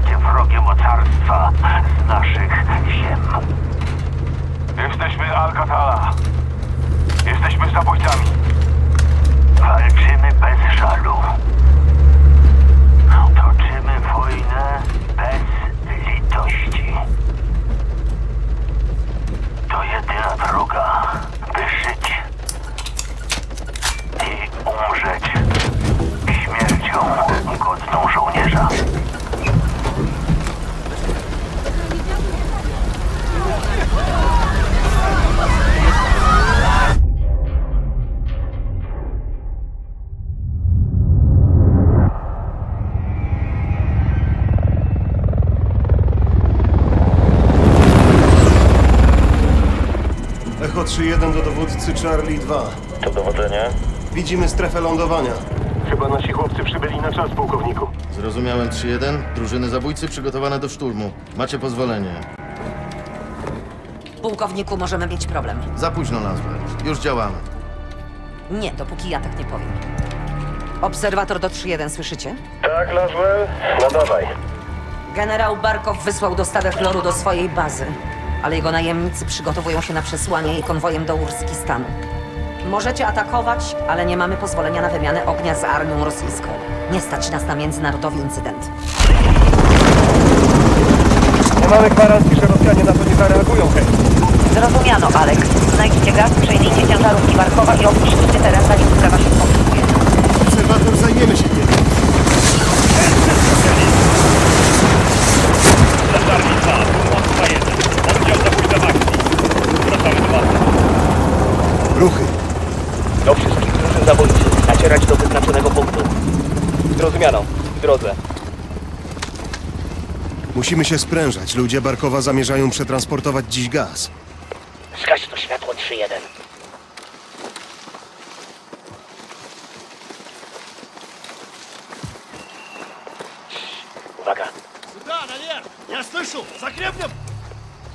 jakie wrogie mocarstwa z naszych ziem. Jesteśmy Alcatala. Jesteśmy zabójcami. Walczymy bez żalu. Toczymy wojnę bez litości. To jedyna droga, by żyć Echo 3-1 do dowódcy Charlie 2. To dowodzenie? Widzimy strefę lądowania. Chyba nasi chłopcy przybyli na czas, pułkowniku. Zrozumiałem 3-1. Drużyny zabójcy przygotowane do szturmu. Macie pozwolenie. Pułkowniku, możemy mieć problem. Za późno nazwę. Już działamy. Nie, dopóki ja tak nie powiem. Obserwator do 3-1, słyszycie? Tak, Laswell? No dawaj. Generał Barkow wysłał dostawę chloru do swojej bazy, ale jego najemnicy przygotowują się na przesłanie jej konwojem do Urskistanu. Możecie atakować, ale nie mamy pozwolenia na wymianę ognia z armią rosyjską. Nie stać nas na międzynarodowy incydent. Nie mamy gwarancji, że Rosjanie na to nie zareagują, hej. Zrozumiano, Alek. Znajdźcie gaz, przejmijcie ciężarówki Barkowa i opuśćcie teren, zanim sprawa się skomplikuje. Obserwator zajmiemy się tym. Ruchy. Do wszystkich drużyn zabójczych. Nacierać do wyznaczonego punktu. Zrozumiano. W drodze. Musimy się sprężać. Ludzie Barkowa zamierzają przetransportować dziś gaz. Zgaś to światło 3-1. Uwaga. Да, наверх! Я слышу! За гребнем!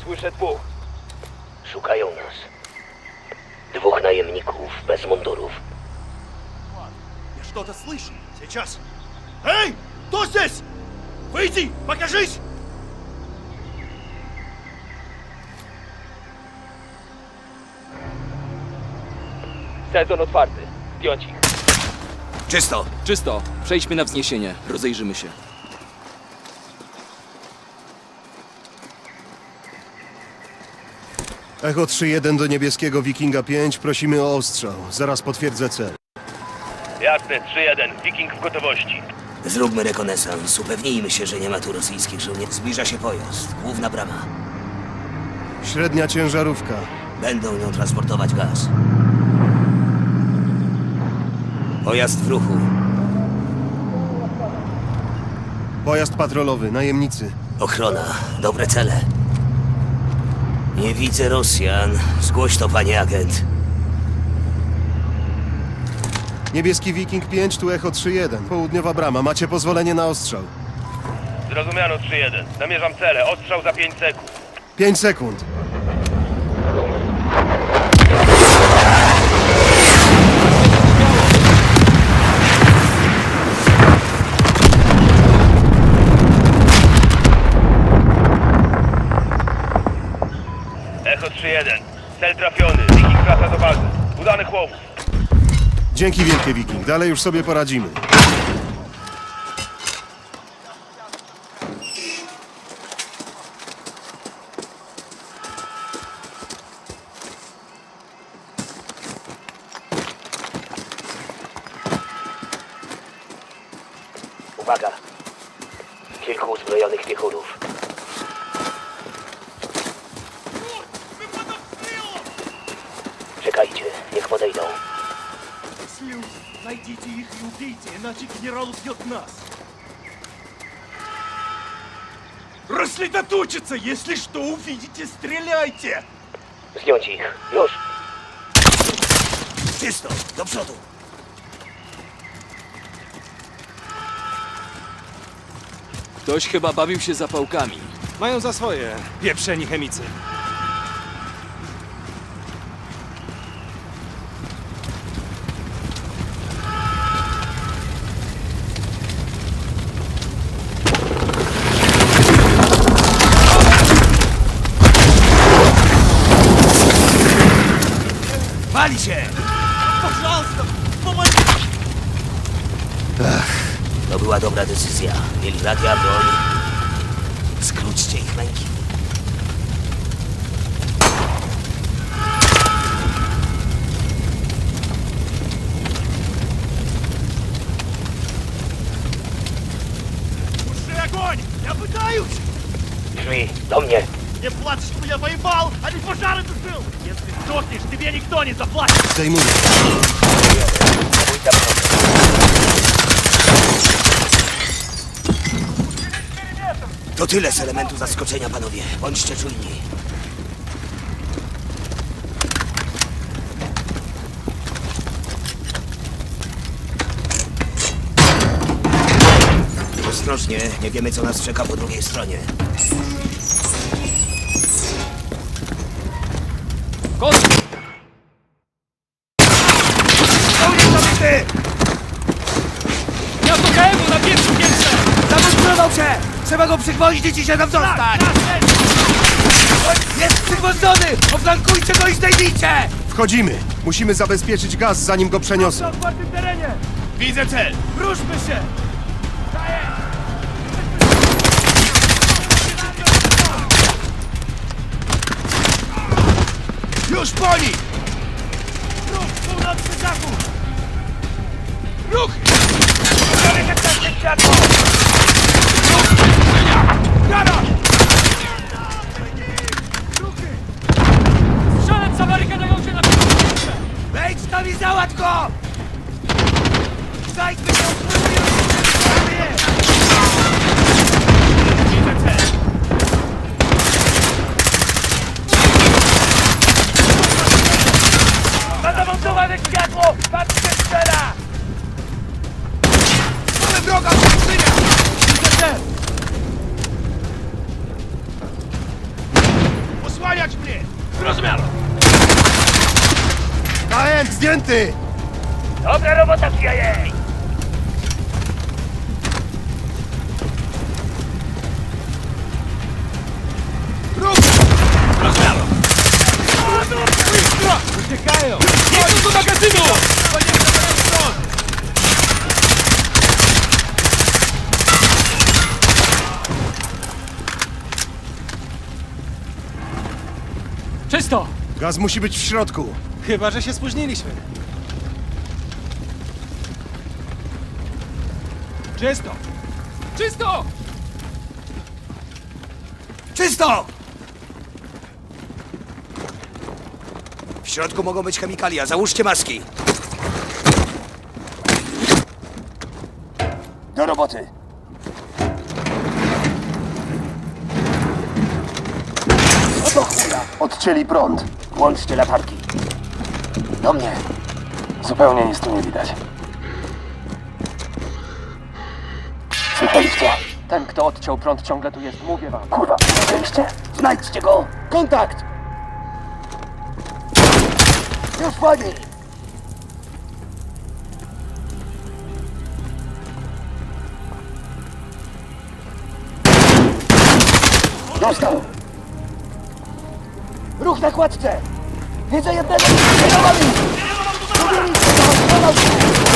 Słyszę dwóch. Szukają nas. Dwóch najemników bez mundurów. Я что-то слышу! Сейчас! Эй! Кто здесь? Выйди! Покажись! Sezon otwarty. Zdjąć ich. Czysto. Czysto. Przejdźmy na wzniesienie. Rozejrzymy się. Echo 3-1 do niebieskiego Wikinga 5. Prosimy o ostrzał. Zaraz potwierdzę cel. Jasne, 3-1. Wiking w gotowości. Zróbmy rekonesans. Upewnijmy się, że nie ma tu rosyjskich żołnierzy. Zbliża się pojazd. Główna brama. Średnia ciężarówka. Będą nią transportować gaz. Pojazd w ruchu. Pojazd patrolowy. Najemnicy. Ochrona. Dobre cele. Nie widzę Rosjan. Zgłoś to, panie agent. Niebieski Wiking 5, tu Echo 3-1. Południowa brama. Macie pozwolenie na ostrzał. Zrozumiano 3-1. Namierzam cele. Ostrzał za 5 sekund. 5 sekund. Dzięki wielkie Wiking. Dalej już sobie poradzimy. Uwaga. Kilku uzbrojonych piechurów. Найдите их и убейте, иначе генерал убьет нас! Рассредоточиться! Если что увидите, стреляйте! Zdjąć ich. Już. Czysto. Do przodu. Ktoś chyba bawił się zapałkami. Mają za swoje. Pieprzeni chemicy. się! Пожалуйста, помоги! To była dobra decyzja. Mieli radia, broń. Skróćcie ich męki. Туши огонь! Я пытаюсь! Drzwi, do mnie. Не плачь, что я воевал, а не пожары тушил! Если сдохнешь, тебе никто не заплатит! Zdejmuję. To tyle z elementu zaskoczenia, panowie. Bądźcie czujni. Ostrożnie, nie wiemy co nas czeka po drugiej stronie. Kosz! Żołnierz zabity! Miasto KM-u na pierwszym piętrze! Zamontrował się! Trzeba go przygwoździć i się tam dostać! Tak, tak, tak. Jest przygwożdżony! Oflankujcie go i zdejmijcie! Wchodzimy! Musimy zabezpieczyć gaz, zanim go przeniosą. Na otwartym terenie! Widzę cel! Ruszmy się! Już po nich! Ruch północny zachód! Ruch! Ruch! Ruch! Zdjęty! Dobra robota, CIA! Zrozumiano! Uciekają! Jedź do magazynu! Czysto! Gaz musi być w środku. Chyba, że się spóźniliśmy. Czysto! Czysto! Czysto! W środku mogą być chemikalia. Załóżcie maski. Do roboty. Do chuja. Odcięli prąd. Włączcie latarki. Do mnie. Zupełnie nic tu nie widać. Ten, kto odciął prąd, ciągle tu jest, mówię wam. Kurwa, słyszeliście? Znajdźcie go! Kontakt! Już pani! Dostał! Ruch na kładce! Widzę jednego! Kierowany! Drugi!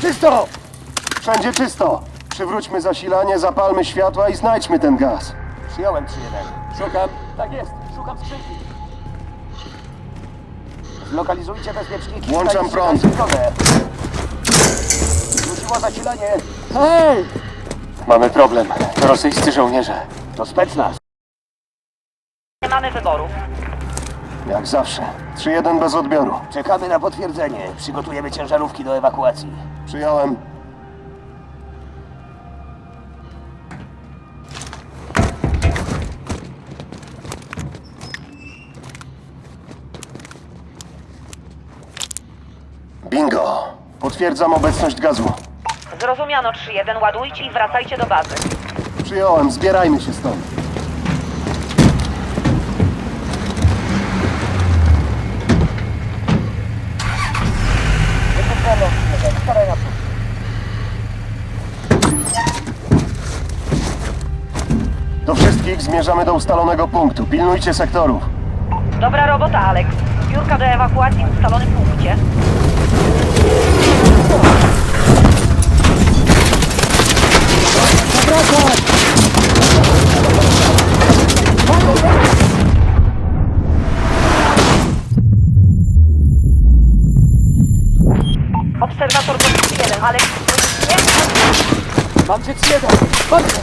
Czysto! Wszędzie czysto! Przywróćmy zasilanie, zapalmy światła i znajdźmy ten gaz. Przyjąłem 3-1. Szukam. Tak jest, szukam skrzynki. Zlokalizujcie bezpieczniki. Włączam Znajdźcie prąd. Wróciło zasilanie. Hej! Mamy problem. To rosyjscy żołnierze. To specnaz. Nie mamy wyboru. Jak zawsze. 3-1 bez odbioru. Czekamy na potwierdzenie. Przygotujemy ciężarówki do ewakuacji. Przyjąłem. Bingo! Potwierdzam obecność gazu. Zrozumiano 3-1, ładujcie i wracajcie do bazy. Przyjąłem, zbierajmy się stąd. Do wszystkich zmierzamy do ustalonego punktu. Pilnujcie sektorów. Dobra robota, Alex. Zbiórka do ewakuacji w ustalonym punkcie. Maciek jeden! Maciek!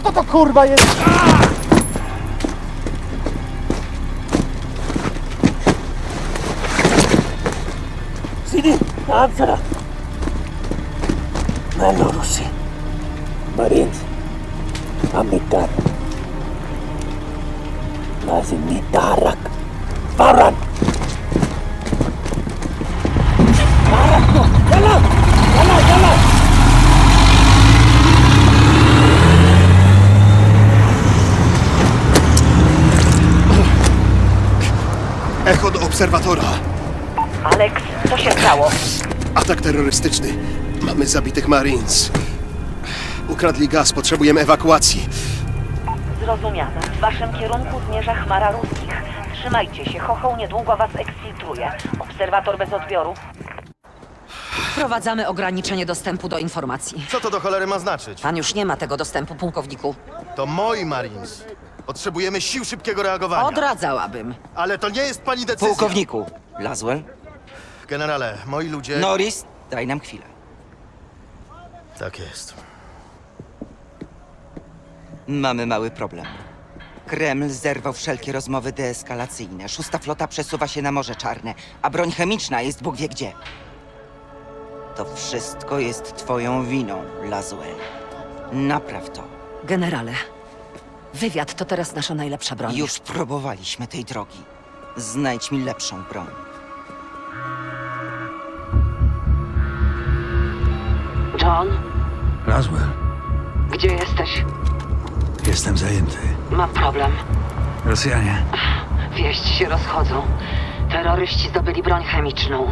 Kto to kurwa jest? Sidi, answer! Mellorusi, Marines, Amitar. Lazım bir tarak. Baran. Tarak yok. No, Yalan. Yalan. Echo do obserwatora. Alex, co się stało? Atak terrorystyczny. Mamy zabitych Marines. Ukradli gaz, potrzebujemy ewakuacji. Zrozumiane. W waszym kierunku zmierza chmara ruskich. Trzymajcie się, Chochoł niedługo was eksfiltruje. Obserwator bez odbioru. Wprowadzamy ograniczenie dostępu do informacji. Co to do cholery ma znaczyć? Pan już nie ma tego dostępu, pułkowniku. To moi Marines. Potrzebujemy sił szybkiego reagowania. Odradzałabym. Ale to nie jest pani decyzja. Pułkowniku, Laswell, Generale, moi ludzie... Norris, daj nam chwilę. Tak jest. Mamy mały problem. Kreml zerwał wszelkie rozmowy deeskalacyjne. Szósta flota przesuwa się na Morze Czarne, a broń chemiczna jest Bóg wie gdzie. To wszystko jest twoją winą, Laswell. Napraw to. Generale, wywiad to teraz nasza najlepsza broń. Już próbowaliśmy tej drogi. Znajdź mi lepszą broń. John, Laswell, gdzie jesteś? Jestem zajęty. Mam problem. Rosjanie, Wieści się rozchodzą. Terroryści zdobyli broń chemiczną.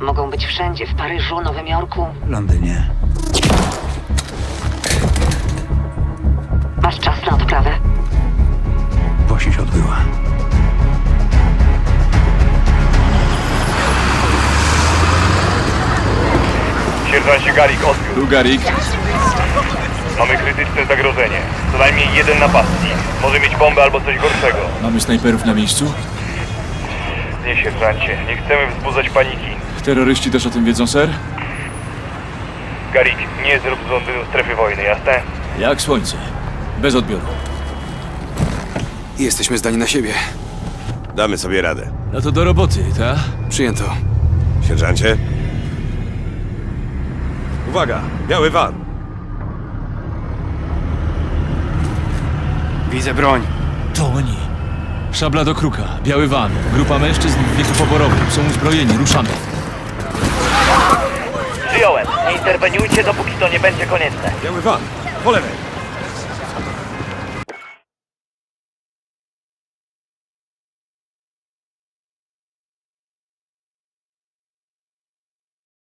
Mogą być wszędzie, w Paryżu, Nowym Jorku. Londynie. Masz czas na odprawę. Właśnie się odbyła. Sierżancie Garik, odbiór. Tu Garik. Mamy krytyczne zagrożenie. Co najmniej jeden napastnik. Może mieć bombę albo coś gorszego. Mamy snajperów na miejscu? Nie, sierżancie. Nie chcemy wzbudzać paniki. Terroryści też o tym wiedzą, ser? Garik, nie zrób z Londynu strefy wojny, jasne? Jak słońce. Bez odbioru. Jesteśmy zdani na siebie. Damy sobie radę. No to do roboty, ta? Przyjęto. Sierżancie? Uwaga! Biały van! Widzę broń. To oni. Szabla do kruka, biały van, grupa mężczyzn w wieku poborowym. Są uzbrojeni, ruszamy. Przyjąłem. Nie interweniujcie, dopóki to nie będzie konieczne. Biały van! Po lewej!